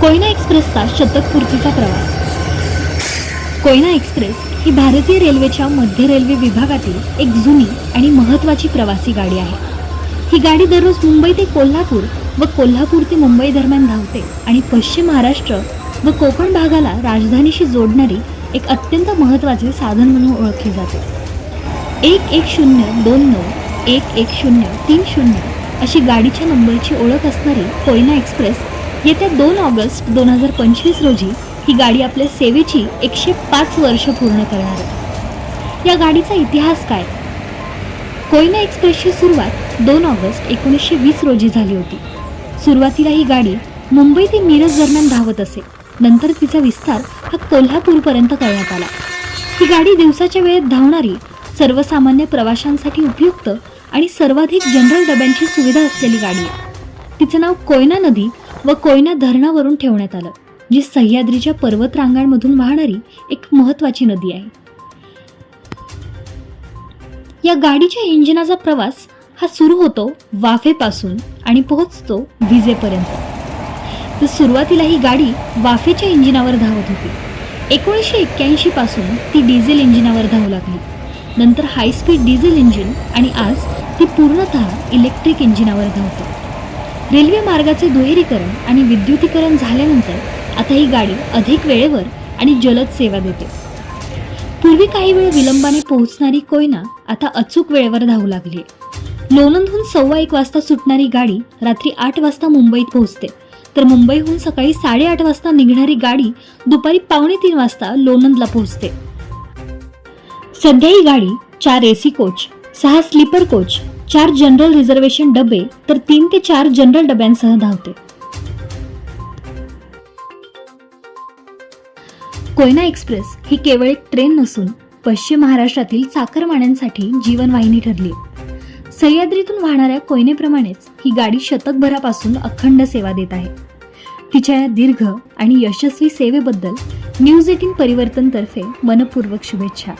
कोयना एक्सप्रेसचा शतकपूर्तीचा प्रवास. कोयना एक्सप्रेस ही भारतीय रेल्वेच्या मध्य रेल्वे विभागातील एक जुनी आणि महत्त्वाची प्रवासी गाडी आहे. ही गाडी दररोज मुंबई ते कोल्हापूर व कोल्हापूर ते मुंबई दरम्यान धावते आणि पश्चिम महाराष्ट्र व कोकण भागाला राजधानीशी जोडणारी एक अत्यंत महत्त्वाचे साधन म्हणून ओळखली जाते. एक एक शून्य दोन नऊ एक एक शून्य तीन शून्य अशी गाडीच्या नंबरची ओळख असणारी कोयना एक्सप्रेस येत्या दोन ऑगस्ट दोन हजार पंचवीस रोजी ही गाडी आपल्या सेवेची एकशे पाच वर्ष पूर्ण करणार आहे. या गाडीचा इतिहास काय? कोयना एक्सप्रेसची सुरुवात दोन ऑगस्ट एकोणीसशे वीस रोजी झाली होती. सुरुवातीला ही गाडी मुंबई ते मिरज दरम्यान धावत असे. नंतर तिचा विस्तार हा कोल्हापूरपर्यंत करण्यात आला. ही गाडी दिवसाच्या वेळेत धावणारी सर्वसामान्य प्रवाशांसाठी उपयुक्त आणि सर्वाधिक जनरल डब्यांची सुविधा असलेली गाडी आहे. तिचं नाव कोयना नदी व कोयना धरणावरून ठेवण्यात आलं जी सह्याद्रीच्या पर्वत रांगांमधून वाहणारी एक महत्त्वाची नदी आहे. या गाडीच्या इंजिनाचा प्रवास हा सुरू होतो वाफेपासून आणि पोहोचतो विजेपर्यंत. तर सुरुवातीला ही गाडी वाफेच्या इंजिनावर धावत होती. एकोणीसशे एक्क्याऐंशी पासून ती डिझेल इंजिनावर धावू लागली. नंतर हायस्पीड डिझेल इंजिन आणि आज ती पूर्णतः इलेक्ट्रिक इंजिनावर धावते. रेल्वे मार्गाचे दुहेरीकरण आणि विद्युतीकरण झाल्यानंतर आता ही गाडी अधिक वेळेवर आणि जलद सेवा देते. पूर्वी काही वेळ विलंबाने पोहोचणारी कोयना आता अचूक वेळेवर धावू लागली लोणंदहून सव्वा एक वाजता सुटणारी गाडी रात्री आठ वाजता मुंबईत पोहोचते. तर मुंबईहून सकाळी साडेआठ वाजता निघणारी गाडी दुपारी पावणे तीन वाजता लोणंदला पोहोचते. सध्या ही गाडी चार एसी कोच सहा स्लीपर कोच चार जनरल रिझर्वेशन डबे तर तीन ते चार जनरल डब्यांसह धावते. कोयना एक्सप्रेस ही केवळ एक ट्रेन नसून पश्चिम महाराष्ट्रातील चाकरमान्यांसाठी जीवनवाहिनी ठरली. सह्याद्रीतून वाहणाऱ्या कोयनेप्रमाणेच ही गाडी शतकभरापासून अखंड सेवा देत आहे. तिच्या या दीर्घ आणि यशस्वी सेवेबद्दल न्यूज एटीन परिवर्तनतर्फे मनपूर्वक शुभेच्छा.